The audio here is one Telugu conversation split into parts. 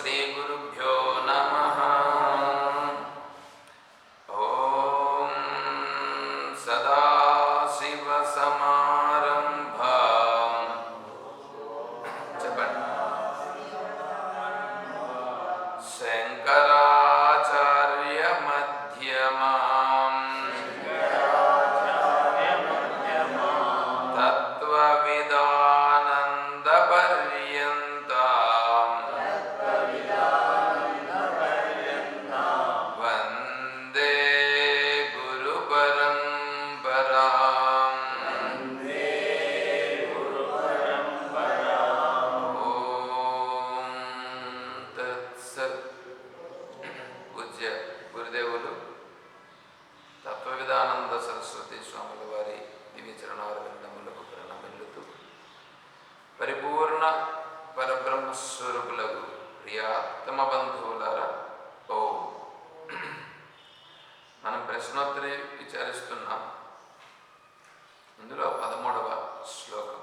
श्रीगुरुभ्यो పరిపూర్ణ పరబ్రహ్మస్వరూపులకు ప్రియాత్తమ బంధువులారా ఓ. మనం ప్రశ్నోత్తరి విచారిస్తున్నాం. ఇందులో పదమూడవ శ్లోకం.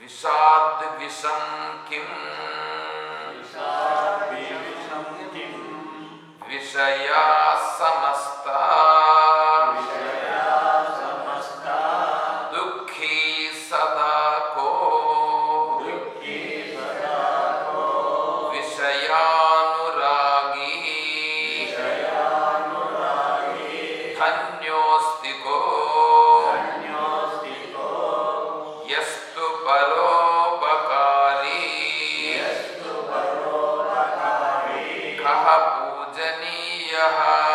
విషాద్ విషం కిం. విషయ पूजनीयः।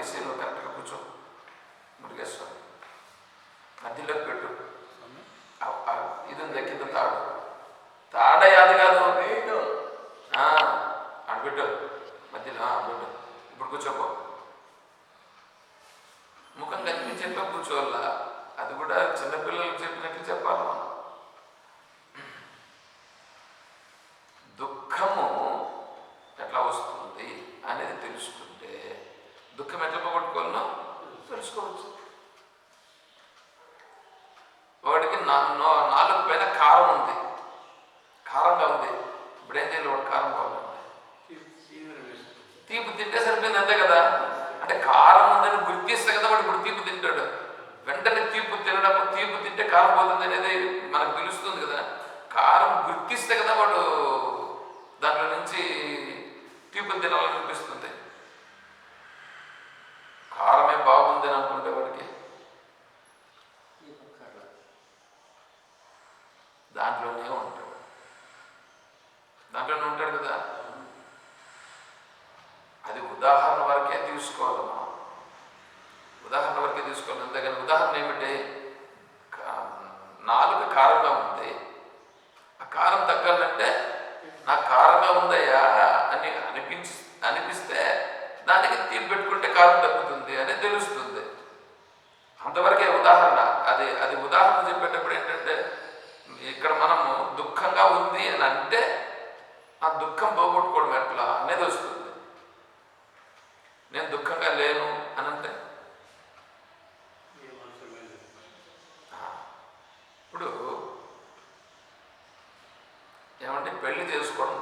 acontecer no కారం ఉందని గుర్తిస్తే కదా వాడు ఇప్పుడు తీర్పు తింటాడు. వెంటనే తీర్పు తినడం తీర్పు తింటే కారం పోతుంది అనేది మనకు తెలుస్తుంది కదా. కారం గుర్తిస్తే కదా వాడు దాంట్లో నుంచి తీర్పు తినాలనిపిస్తుంది. కారమే అని అనుకుంటే వాడికి. దాంట్లోనే ఉంటాడు. దాంట్లోనే ఉంటాడు కదా. అది ఉదాహరణ ఉదాహరణ ఏమిటి నాలుగు కారంగా ఉంది. ఆ కారం తగ్గాలంటే నా కారంగా ఉందయ్యా అని అనిపించి అనిపిస్తే దానికి తీపి పెట్టుకుంటే కారం తగ్గుతుంది అని తెలుస్తుంది. అంతవరకే ఉదాహరణ అది అది ఉదాహరణ చెప్పేటప్పుడు ఏంటంటే ఇక్కడ మనము దుఃఖంగా ఉంది అని అంటే ఆ దుఃఖం పోగొట్టుకోవడం ఎట్లా? ఏమంటే పెళ్ళి చేసుకోవడం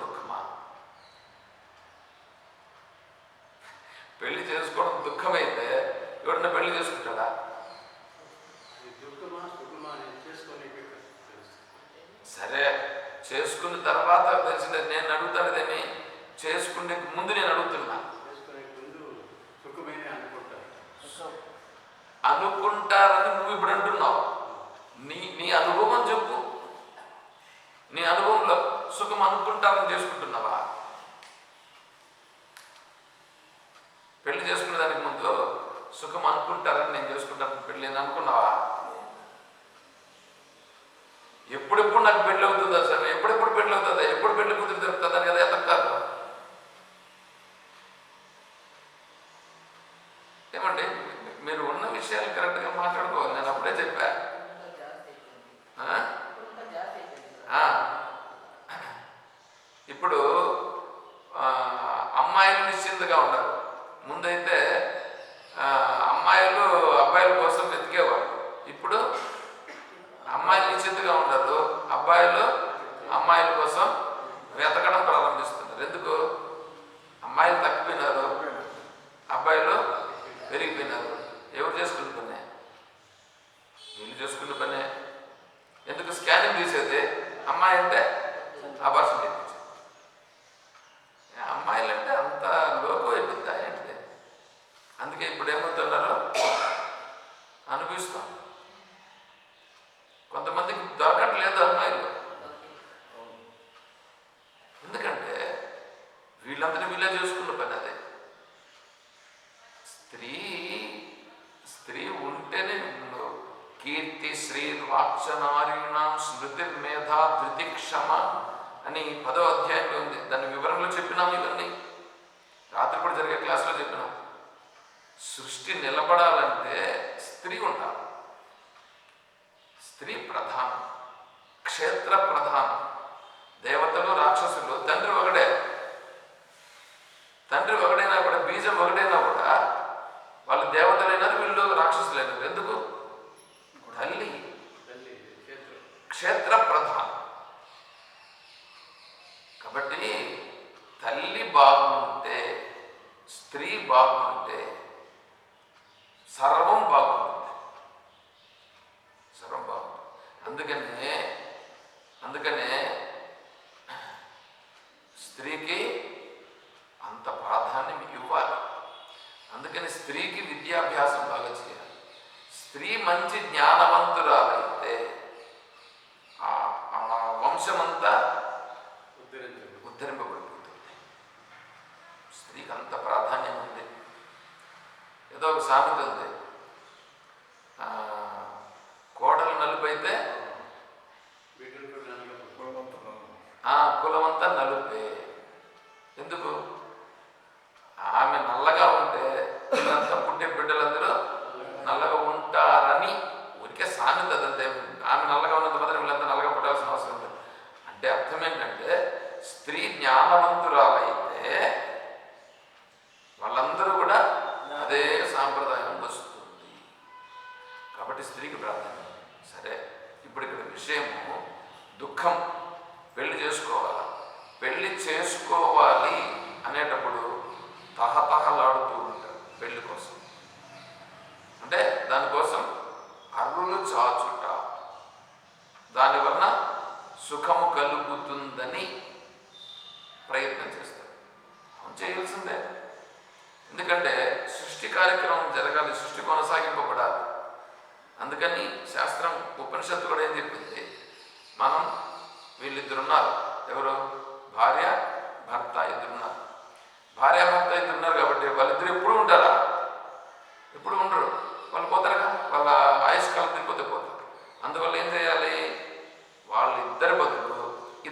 ఎందుకంటే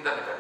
Dale, pues.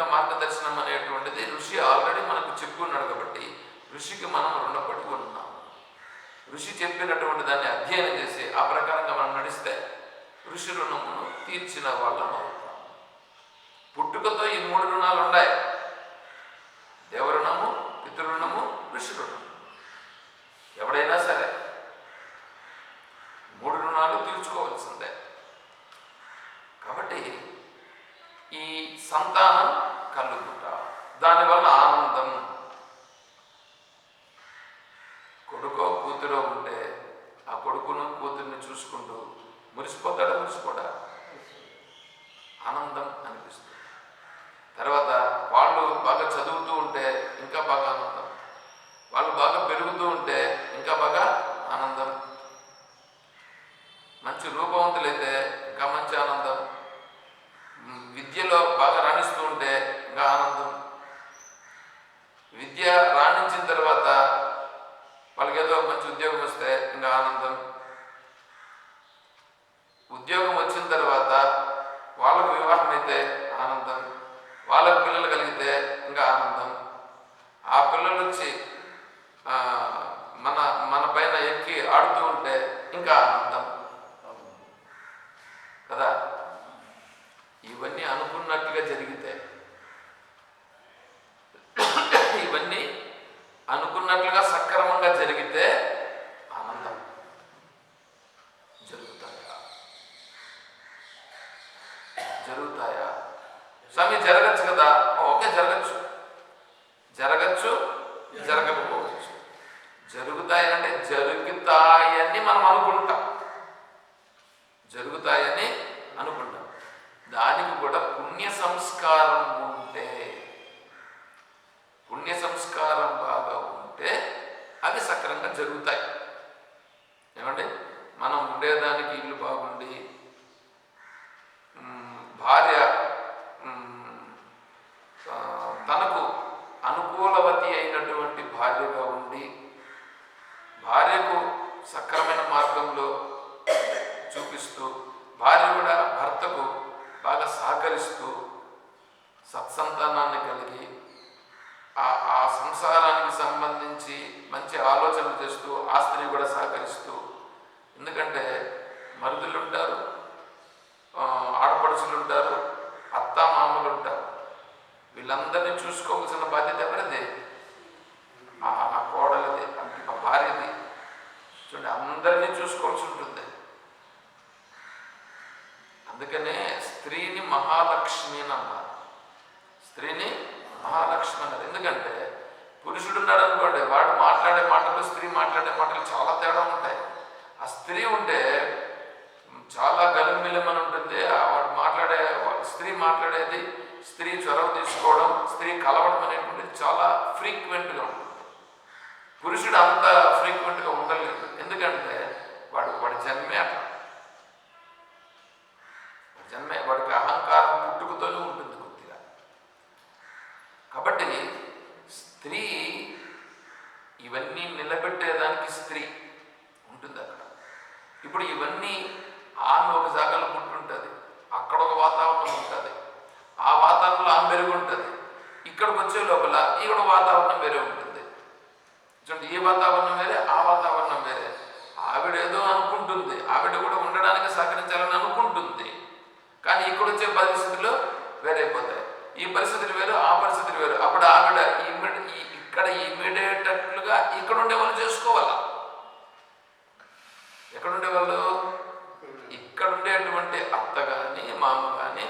యొక్క మార్గదర్శనం అనేటువంటిది ఋషి ఆల్రెడీ మనకు చెప్పుకున్నాడు కాబట్టి ఋషికి మనం రుణపడి ఉన్నాం. ఋషి చెప్పినటువంటి దాన్ని అధ్యయనం చేసి ఆ ప్రకారంగా మనం నడిస్తే ఋషి రుణమును తీర్చిన వాళ్ళం అవుతాం. పుట్టుకతో ఈ మూడు రుణాలు ఉన్నాయి దేవరుణము పితృణము ఋషి రుణము. మంచి రూపవంతులైతే ఇంకా మంచి ఆనందం విద్యలో బాగా రాణిస్తూ ఉంటే ఇంకా ఆనందం. విద్య రాణించిన తర్వాత వాళ్ళకి ఏదో మంచి ఉద్యోగం వస్తే ఇంకా ఆనందం. ఉద్యోగం వచ్చిన తర్వాత వాళ్ళకు వివాహం అయితే జరుగుతాయనంటే జరుగుతాయని మనం అనుకుంటాం. జరుగుతాయని అనుకుంటాం. దానికి కూడా పుణ్య సంస్కారం ఉంటే పుణ్య సంస్కారం బాగా ఉంటే అవి సక్రంగా జరుగుతాయి. ఏమంటే మనం ఉండేదానికి ఇల్లు బాగా సక్రమైన మార్గంలో చూపిస్తూ భార్య కూడా భర్తకు బాగా సహకరిస్తూ సత్సంతానాన్ని కలిగి ఆ సంసారానికి సంబంధించి మంచి ఆలోచనలు చేస్తూ ఆ స్త్రీ కూడా సహకరిస్తూ ఎందుకంటే మరుదులు ఉంటారు ఆడపడుచులు ఉంటారు అత్తామామలు ఉంటారు వీళ్ళందరినీ చూసుకోవాల్సిన అందరినీ చూసుకోవాల్సి ఉంటుంది. ఉంటుంది ఆ వాతావరణంలో ఆమె మెరుగు ఉంటుంది. ఇక్కడికి వచ్చే లోపల ఇక్కడ వాతావరణం వేరే ఉంటుంది. చూడండి ఈ వాతావరణం వేరే ఆ వాతావరణం వేరే. ఆవిడ ఏదో అనుకుంటుంది. ఆవిడ కూడా ఉండడానికి సహకరించాలని అనుకుంటుంది. కానీ ఇక్కడ వచ్చే పరిస్థితులు వేరైపోతాయి ఈ పరిస్థితులు వేరు ఆ పరిస్థితులు వేరు. అప్పుడు ఆవిడ ఇక్కడ ఇమీడియట్లుగా ఇక్కడ ఉండే వాళ్ళు చేసుకోవాలా? ఎక్కడుండే వాళ్ళు ఇక్కడ ఉండేటువంటి అత్త కానీ మామ కానీ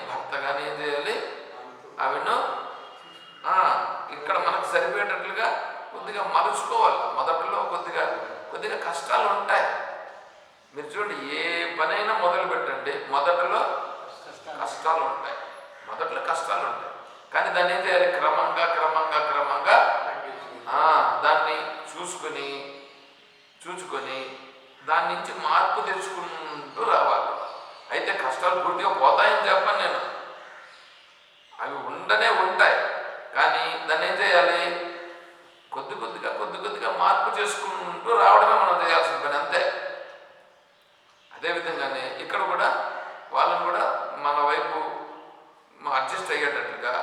ఆవిడను ఇక్కడ మనకు సరిపోయేటట్లుగా కొద్దిగా మలుచుకోవాలి. మొదట్లో కొద్దిగా కొద్దిగా కష్టాలు ఉంటాయి. మీరు చూడండి ఏ పనైనా మొదలు పెట్టండి. మొదట్లో కష్టాలు ఉంటాయి. మొదట్లో కష్టాలు ఉంటాయి. కానీ దాన్ని ఏం చేయాలి? క్రమంగా క్రమంగా క్రమంగా దాన్ని చూసుకొని చూసుకొని దాని నుంచి మార్పు తెచ్చుకున్న రావాలి అయితే కష్టాలు పూర్తిగా పోతాయని చెప్పను నేను అవి ఉండనే ఉంటాయి కానీ దాన్ని ఏం చేయాలి కొద్ది కొద్దిగా కొద్ది కొద్దిగా మార్పు చేసుకుంటూ రావడమే మనం చేయాల్సిన పని అంతే అదేవిధంగానే ఇక్కడ కూడా వాళ్ళని కూడా మన వైపు అడ్జస్ట్ అయ్యేటట్లుగా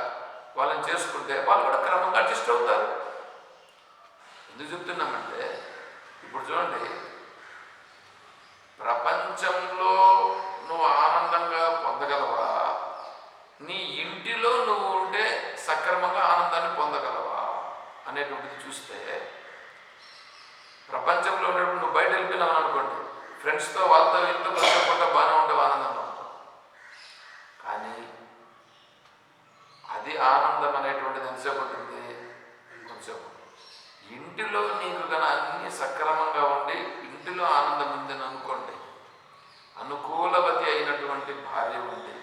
వాళ్ళని చేసుకుంటే వాళ్ళు కూడా క్రమంగా అడ్జస్ట్ అవుతారు ఎందుకు చెప్తున్నామంటే ఇప్పుడు చూడండి ప్రపంచంలో నువ్వు ఆనందంగా పొందగలవా నీ ఇంటిలో నువ్వు ఉంటే సక్రమంగా ఆనందాన్ని పొందగలవా అనేటువంటిది చూస్తే ప్రపంచంలో ఉన్నప్పుడు నువ్వు బయట వెళ్ళిపోయినావు అనుకోండి ఫ్రెండ్స్తో వాళ్ళతో వీళ్ళతో కలుసుకుంటా బాగానే ఉంటావు ఆనందంగా ఉంటావు కానీ అది ఆనందం అనేటువంటిది ఎంతసేపు ఉంటుంది కొంచెంసేపు ఉంటుంది. ఇంటిలో నీకు గన అన్ని సక్రమంగా ఉండి ఇంటిలో ఆనందం ఉందని అనుకోండి అనుకూలవతి అయినటువంటి భార్య ఉంది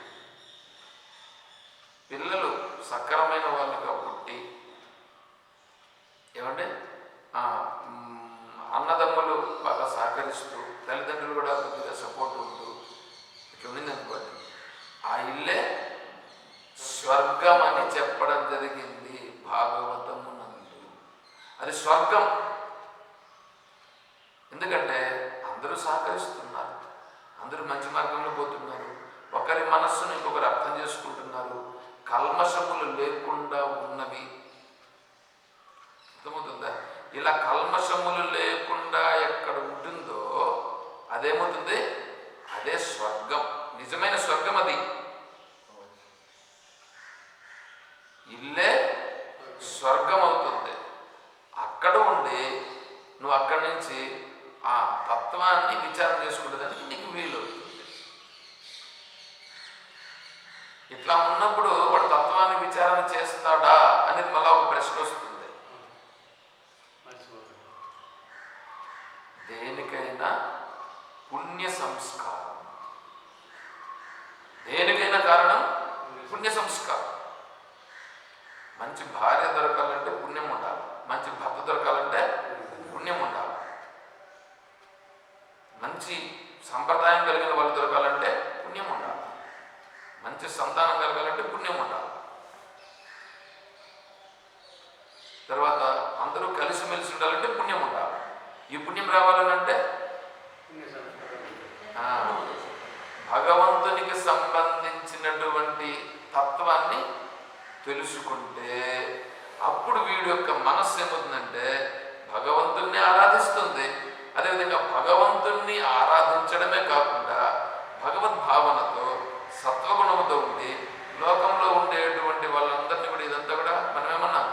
పిల్లలు సక్రమైన వాళ్ళుగా పుట్టి ఏమంటే ఆ, మ్, అన్నదమ్ములు బాగా సహకరిస్తూ తల్లిదండ్రులు కూడా కొద్దిగా సపోర్ట్ ఉంటూ ఇట్లా ఉండింది అనుకోండి ఆ ఇల్లే స్వర్గం అని చెప్పడం జరిగింది భాగవతము నందు అది స్వర్గం ఎందుకంటే అందరూ సహకరిస్తున్నారు అందరూ మంచి మార్గంలో పోతున్నారు ఒకరి మనస్సును ఇంకొకరు అర్థం చేసుకుంటున్నారు కల్మషములు లేకుండా ఉన్నవి అర్థమవుతుందా ఇలా కల్మషములు లేకుండా ఎక్కడ ఉంటుందో అదేమవుతుంది అదే స్వర్గం నిజమైన స్వర్గం అది ఇల్లే స్వర్గం అవుతుంది అక్కడ ఉండి నువ్వు అక్కడి నుంచి ఆ తత్వాన్ని విచారం చేసుకుంటుందని నీకు వీలు అవుతుంది ఇట్లా ఉన్నప్పుడు వాడు తత్వాన్ని విచారణ చేస్తాడా అనేది మళ్ళా ఒక ప్రశ్న వస్తుంది మర్చిపోతాను దేనికైనా పుణ్య సంస్కారం దేనికైనా కారణం పుణ్య సంస్కారం మంచి భార్య దొరకాలంటే పుణ్యం ఉండాలి మంచి భర్త దొరకాలంటే పుణ్యం ఉండాలి మంచి సంప్రదాయం కలిగిన వాళ్ళు దొరకాలంటే పుణ్యం ఉండాలి మంచి సంతానం కలగాలంటే పుణ్యం ఉండాలి తర్వాత అందరూ కలిసిమెలిసి ఉండాలంటే పుణ్యం ఉండాలి ఈ పుణ్యం రావాలనంటే పుణ్య సంస్కారం ఆ, భగవంతునికి సంబంధించినటువంటి తత్వాన్ని తెలుసుకుంటే అప్పుడు వీడి యొక్క మనస్సు ఏమవుతుందంటే భగవంతుణ్ణి ఆరాధిస్తుంది. అదేవిధంగా భగవంతుణ్ణి ఆరాధించడమే కాకుండా భగవద్భావనతో సత్వగుణముతో ఉండి లోకంలో ఉండేటువంటి వాళ్ళందరినీ కూడా ఇదంతా కూడా మనం ఏమన్నాం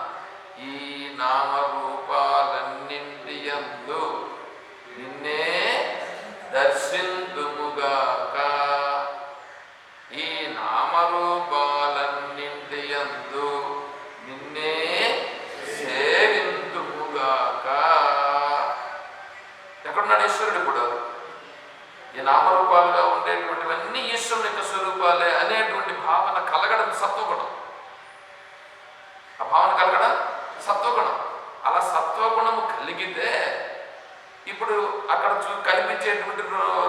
ఈ నామరూపాలన్నింటి యందు నిన్నే దర్శింతుముగాక ఈ నామరూపాలన్నింటి యందు నిన్నే సేవింతుముగాక ఎక్కడున్నాడు ఈశ్వరుడు ఇప్పుడు ఈ నామరూపాలుగా ఉండేటువంటివన్నీ ఈశ్వరుని యొక్క స్వరూపాలే అనేటువంటి భావన కలగడం సత్వగుణం ఆ భావన కలగడం సత్వగుణం అలా సత్వగుణము కలిగితే ఇప్పుడు అక్కడ చూ కనిపించేటువంటి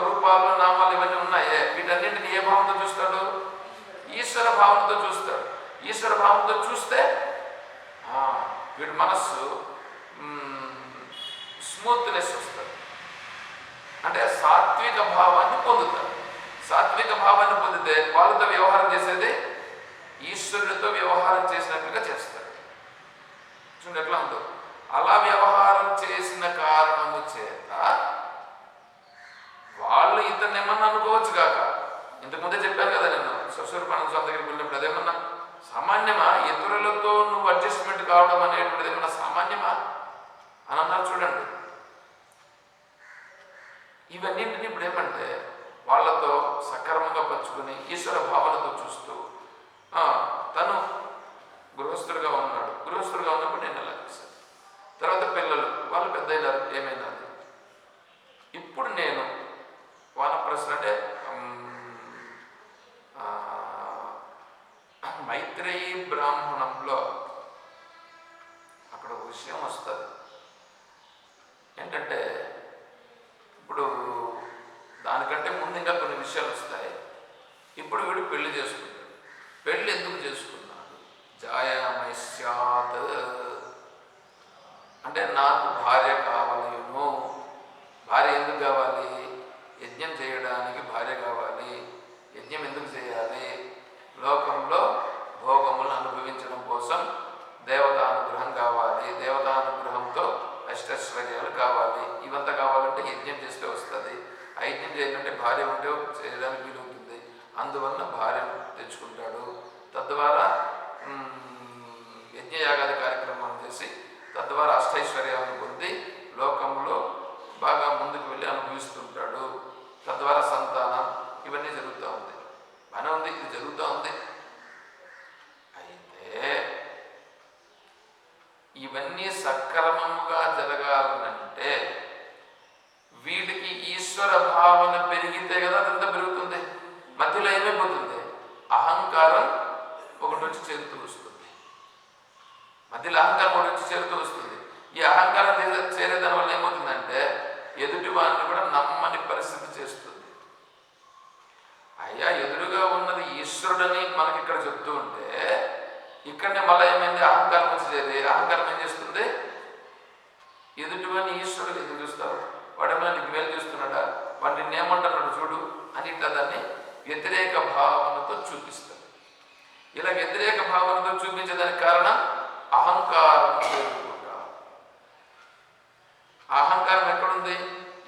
రూపాలు నామాలు ఇవన్నీ ఉన్నాయే. వీటన్నింటిని ఏ భావంతో చూస్తాడు? ఈశ్వర భావంతో చూస్తాడు. ఈశ్వర భావంతో చూస్తే ఆ, వీడి మనస్సు స్మూత్నెస్ వస్తుంది. అంటే సాత్విక భావాన్ని పొందుతారు సాత్విక భావాన్ని పొందితే వాళ్ళతో వ్యవహారం చేసేది ఈశ్వరుడితో వ్యవహారం చేసినట్లుగా చేస్తారు చూడండి ఎట్లా ఉందో. అలా వ్యవహారం చేసిన కారణము చేత వాళ్ళు ఇతన్ని ఏమన్నా అనుకోవచ్చు కాక. ఇంతకుముందే చెప్పాను కదా నేను సొసూరు పనుల సొంత దగ్గరికి వెళ్ళినప్పుడు అదేమన్నా సామాన్యమా? ఇతరులతో నువ్వు అడ్జస్ట్మెంట్ కావడం అనేటువంటిది ఏమన్నా సామాన్యమా? అని అన్నారు చూడండి. ఇవన్నింటినీ ఇప్పుడు ఏమంటే వాళ్ళతో సక్రమంగా పంచుకుని ఈశ్వర భావనతో చూస్తూ ఆ, తను గృహస్థుడిగా ఉన్నాడు. గృహస్థుడిగా ఉన్నప్పుడు నేను ఎలా చేశాను? తర్వాత పిల్లలు వాళ్ళు పెద్ద అయినారు ఏమైనా ఇప్పుడు నేను వానప్రశ్న అంటే మైత్రేయీ బ్రాహ్మణంలో అక్కడ ఒక విషయం వస్తుంది. ఏంటంటే ఇప్పుడు దానికంటే ముందు ఇంకా కొన్ని విషయాలు వస్తాయి. ఇప్పుడు వీడు పెళ్ళి చేసుకుంటాడు. పెళ్ళి ఎందుకు చేసుకున్నాడు? జాయామైస్యాత్ అంటే నాకు భార్య కావాలను భార్య ఎందుకు కావాలి? యజ్ఞం చేయడానికి భార్య కావాలి. యజ్ఞం ఎందుకు చేయాలి? లోకంలో భోగములను అనుభవించడం కోసం దేవతానుగ్రహం కావాలి. దేవతానుగ్రహంతో అష్టైశ్వర్యాలు కావాలి. ఇవంతా కావాలంటే యజ్ఞం చేస్తే వస్తుంది. ఆ యజ్ఞం చేయాలంటే భార్య ఉంటే చేయడానికి ఉంటుంది అందువలన భార్యను తెచ్చుకుంటాడు. తద్వారా యజ్ఞయాగాది కార్యక్రమం చేసి తద్వారా అష్టైశ్వర్యాలను పొంది లోకంలో బాగా ముందుకు వెళ్ళి అనుభవిస్తుంటాడు తద్వారా సంతానం ఇవన్నీ జరుగుతూ ఉంది బాగానే ఉంది ఇది జరుగుతూ ఉంది అయితే ఇవన్నీ సక్రమముగా జరగాలనంటే వీటికి ఈశ్వర భావన పెరిగితే కదా అదంతా పెరుగుతుంది మధ్యలో ఏమైపోతుంది అహంకారం ఒకటి వచ్చి చేరుతూ వస్తుంది మధ్యలో అహంకారం ఒకటి వచ్చి చేరుతూ వస్తుంది ఈ అహంకారం చేరే- చేరేదాని వల్ల ఏమవుతుందంటే ఎదుటి వారిని కూడా నమ్మని పరిస్థితి చేస్తుంది అయ్యా ఎదురుగా ఉన్నది ఈశ్వరుడని మనకి ఇక్కడ చెప్తూ ఉంటే ఇక్కడనే మళ్ళీ ఏమైంది అహంకారం వచ్చి చేరి అహంకారం ఏం చేస్తుంది ఎదుటివాడిని ఈశ్వరుడు ఎందుకు చూస్తావు వాడేమైనా నీకు మేలు చేస్తున్నాడా వాడు నిన్ను ఏమంటున్నాడు చూడు అని ఇట్లా దాన్ని వ్యతిరేక భావనతో చూపిస్తాడు ఇలా వ్యతిరేక భావనతో చూపించేదానికి కారణం అహంకారం అహంకారం ఎక్కడుంది?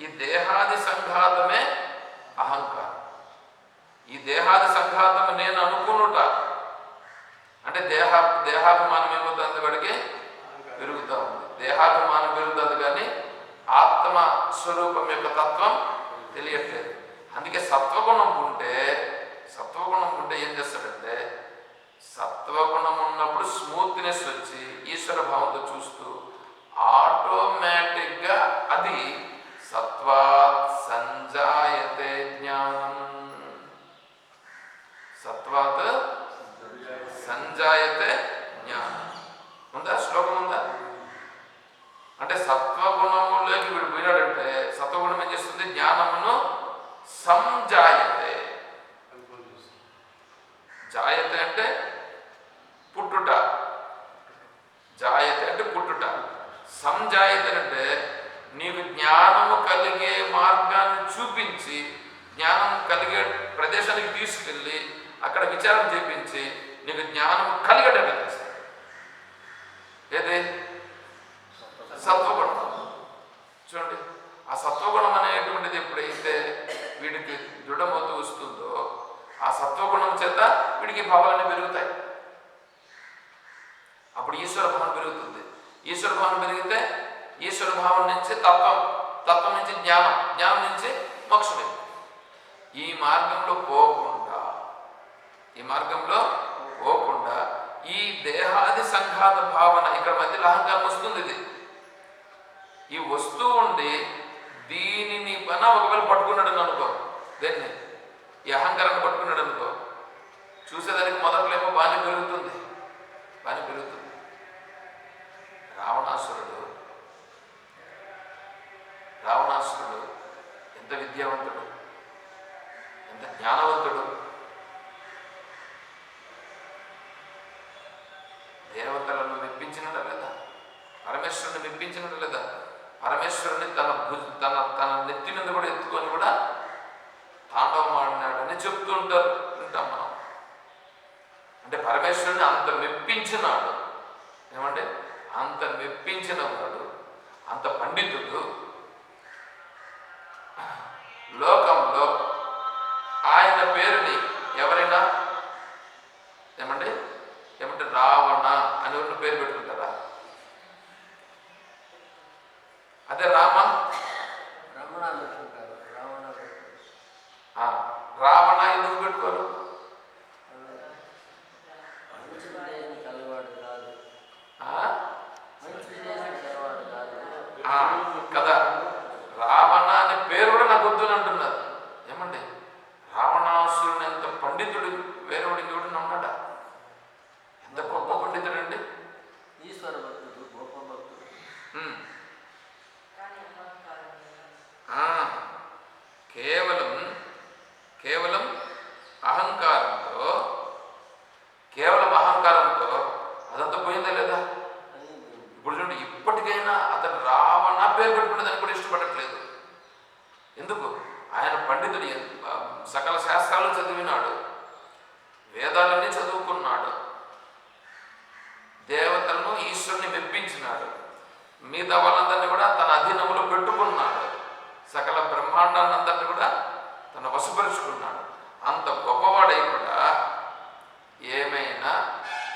ఈ దేహాది సంఘాతమే అహంకారం. ఈ దేహాది సంఘాతం నేను అనుకునుట. అంటే దేహ దేహాభిమానం ఏమవుతుంది వాడికి? పెరుగుతూ ఉంది. దేహాభిమానం పెరుగుతుంది కానీ ఆత్మ స్వరూపం యొక్క తత్వం తెలియట్లేదు. అందుకే సత్వగుణం ఉంటే సత్వగుణం ఉంటే ఏం చేస్తాడంటే సత్వగుణం ఉన్నప్పుడు స్మూత్నెస్ వచ్చి ఈశ్వర భావంతో చూస్తూ ఆటోమేటిక్గా అది సత్వాత్ సంజాయతే జ్ఞానం. సత్వాత్ సంజాయతే జ్ఞానం. ఉందా? శ్లోకం ఉందా? అంటే సత్వగుణములోకి వీడు పోయినాడంటే సత్వగుణం ఏం చేస్తుంది? జ్ఞానమును సంజాయ అనుకోని చూస్తాం జాయతే అంటే పుట్టుట జాయతే అంటే పుట్టుట సంజాయతే అంటే నీకు జ్ఞానము కలిగే మార్గాన్ని చూపించి జ్ఞానం కలిగే ప్రదేశానికి తీసుకెళ్ళి అక్కడ విచారం చేపించి నీకు జ్ఞానం కలిగేటట్టు చేస్తాడు ఏది సత్వగుణం చూడండి ఆ సత్వగుణం అనేటువంటిది ఎప్పుడైతే వీడికి దృఢమవుతూ వస్తుందో ఆ సత్వగుణం చేత వీడికి భావాలన్నీ పెరుగుతాయి అప్పుడు ఈశ్వర భావన పెరుగుతుంది ఈశ్వర భావన పెరిగితే ఈశ్వర భావం నుంచి తత్వం తత్వం నుంచి జ్ఞానం జ్ఞానం నుంచి మోక్షమే ఈ మార్గంలో పోకుండా ఈ మార్గంలో పోకుండా ఈ దేహాది సంఘాత భావన ఇక్కడ మధ్యలో అహంకారం వస్తుంది ఇది ఈ వస్తువు ఉండి దీనిని పైన ఒకవేళ పట్టుకున్నాడు అనుకో దేన్ని? ఈ అహంకారాన్ని పట్టుకున్నాడు అనుకో చూసేదానికి మొదట్లో ఏమో బాగానే పెరుగుతుంది. బాగానే పెరుగుతుంది. రావణాసురుడు రావణాసురుడు ఎంత విద్యావంతుడు ఎంత జ్ఞానవంతుడు. దేవతలను మెప్పించినట లేదా? పరమేశ్వరుని మెప్పించినట లేదా? పరమేశ్వరుని తన తన తన నెత్తి మీద కూడా ఎత్తుకొని కూడా తాండవం ఆడినాడని చెప్తుంటారు వింటాం మనం. అంటే పరమేశ్వరుని అంత మెప్పించినాడు. ఏమంటే అంత మెప్పించిన వాడు అంత పండితుడు లోకంలో ఆయన పేరుని ఎవరైనా ఏమంటే ఏమంటే రావణ అని ఉన్న పేరు పెట్టుకుంటారు అదే రామ రమణ పెట్టుకుంటారు రావణ పెట్టుకుంటారు ఆ, రావణ ఎందుకు పెట్టుకోరు మంచి విజయాన్ని కలవాడు కాదు ఆ? మంచి విజయాన్ని కలవాడు కాదు ఆ, కదా రావణ అనే పేరు కూడా నాకు వద్దు అని అంటున్నారు ఏమండి రావణాసురుని ఎంత పండితుడు వేరేవాడు ఇంకెవడన్నా ఉన్నాడా ఎంత గొప్ప పండితుడు అండి ఈశ్వర భక్తుడు గొప్ప భక్తుడు ఉమ్. ఆ, కేవలం కేవలం అహంకారంతో కేవలం అహంకారంతో అదంతా పోయిందా లేదా అని ఇప్పుడు చూడండి ఇప్పటికైనా అతను రావణ పేరు పెట్టుకునే దాన్ని కూడా ఇష్టపడట్లేదు ఎందుకు ఆయన పండితుడు ఎన్- ఆ, సకల శాస్త్రాలు చదివినాడు వేదాలన్నీ చదువుకున్నాడు దేవతలను ఈశ్వరుని మెప్పించినాడు మిగతా వాళ్ళందరినీ కూడా తన అధీనంలో పెట్టుకున్నాడు సకల బ్రహ్మాండాన్నందరినీ కూడా తన వశపరుచుకున్నాడు అంత గొప్పవాడై కూడా ఏమైనా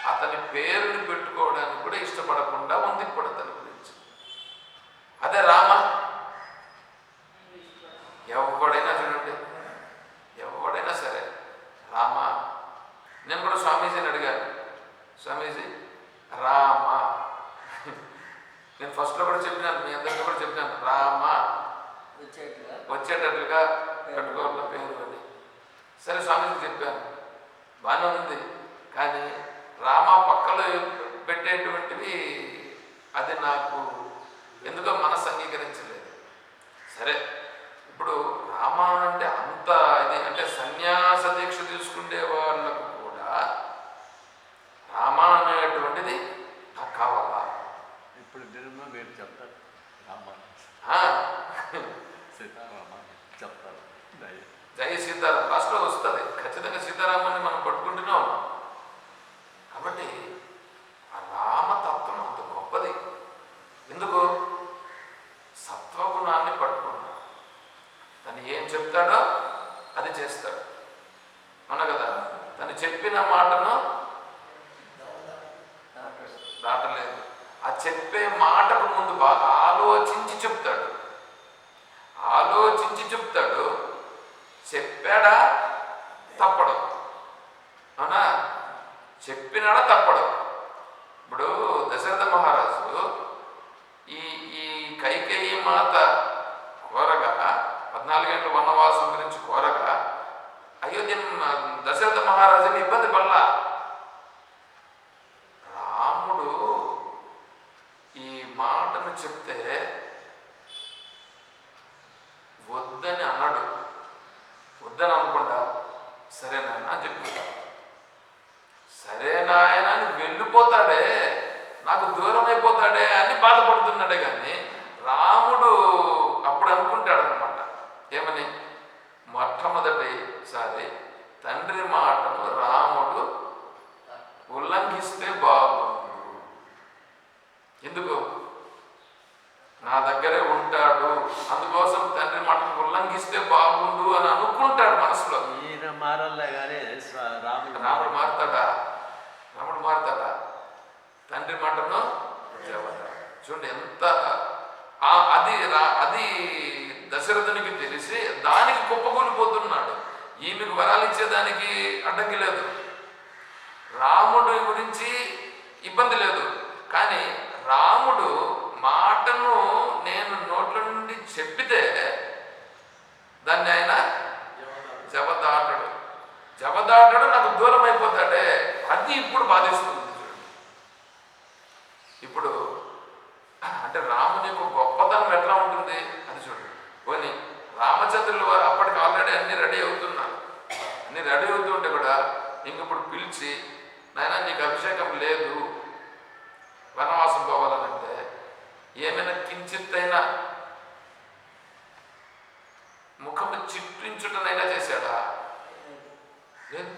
అతని పేరుని పెట్టుకోవడానికి కూడా ఇష్టపడకుండా ఉంది ఇప్పుడు అతని గురించి అదే రామ ఎవడైనా చూడండి ఎవడైనా సరే రామ నేను కూడా స్వామీజీని అడిగాను స్వామీజీ రామ నేను ఫస్ట్లో కూడా చెప్పినాను మీ అందరికీ కూడా చెప్పినాను రామ వచ్చేట్టుగా వచ్చేటట్లుగా పెట్టుకోవాల పేరు అని సరే స్వామీజీ చెప్పాను బాగానే ఉంది కానీ రామ పక్కలో పెట్టేటువంటివి అది నాకు ఎందుకో మనసు అంగీకరించలేదు సరే ఇప్పుడు రామ అంటే అంత ఇది అంటే సన్యాస దీక్ష తీసుకునే వాళ్ళకు కూడా రామ అనేటువంటిది నాకు కావాలా ఇప్పుడు దినమా మీరు చెప్తారు రామ ఆ, సీతారామ చెప్తారు దయ జై సీతారాం లాస్ట్లో వస్తుంది ఖచ్చితంగా సీతారామాన్ని మనం పట్టుకుంటూనే ఉన్నాం కాబట్టి ఆ రామతత్వం అంత గొప్పది ఎందుకు సత్వగుణాన్ని పట్టుకున్నాడు తను ఏం చెప్తాడో అది చేస్తాడు అవునా కదా తను చెప్పిన మాటను డాక్టర్ దాటలేదు ఆ చెప్పే మాటకు ముందు బాగా ఆలోచించి చెప్తాడు ఆలోచించి చెప్తాడు చెప్పాడా తప్పడు అవునా చెప్పినాడా తప్పడు ఇప్పుడు దశరథ మహారాజు ఈ ఈ కైకేయి మాత కోరగా పద్నాలుగేళ్ళ వనవాసం గురించి కోరగా అయోధ్య దశరథ మహారాజుని ఇబ్బంది పడలా. రాముడు ఈ మాటను చెప్తే వద్దని అన్నాడు. వద్దని అనుకుంటా. సరే నాయన అని చెప్పుకుంటా. సరే నాయన అని వెళ్ళిపోతాడే. నాకు దూరం అయిపోతాడే అని బాధపడుతున్నాడే కానీ రాముడు అప్పుడు అనుకుంటాడు అనమాట ఏమని? మొట్టమొదటిసారి తండ్రి మాటను రాముడు ఉల్లంఘిస్తే బాగుండు. ఎందుకు? నా దగ్గరే ఉంటాడు. అందుకోసం తండ్రి మాటను ఉల్లంఘిస్తే బాగుండు అని అనుకుంటాడు మనసులో. రాముడు మారుతాడా? రాముడు మారుతాడా? తండ్రి మాటను. చూడండి ఎంత అది రా- అది దశరథునికి తెలిసి దానికి కుప్పకూలిపోతున్నాడు ఈమెకు వరాలు ఇచ్చేదానికి అడ్డంకి లేదు. రాముడు గురించి ఇబ్బంది లేదు. కానీ రాముడు మాటను నేను నోట్ల నుండి చెప్పితే దాన్ని ఆయన జవదాటడు. జవదాటడు నాకు దూరం అయిపోతాడే అది ఇప్పుడు బాధిస్తుంది ఇప్పుడు అంటే రాముని యొక్క గొప్పతనం ఎట్లా ఉంటుంది? పోనీ రామచంద్రులు వారు అప్పటికి ఆల్రెడీ అన్ని రెడీ అవుతున్నారు అన్ని రెడీ అవుతుంటే కూడా ఇంక ఇప్పుడు పిలిచి నాయన నీకు అభిషేకం లేదు. వనవాసం పోవాలనంటే ఏమైనా కించిత్తైనా ముఖము చిట్టించుటనైనా చేశాడా? లేదు.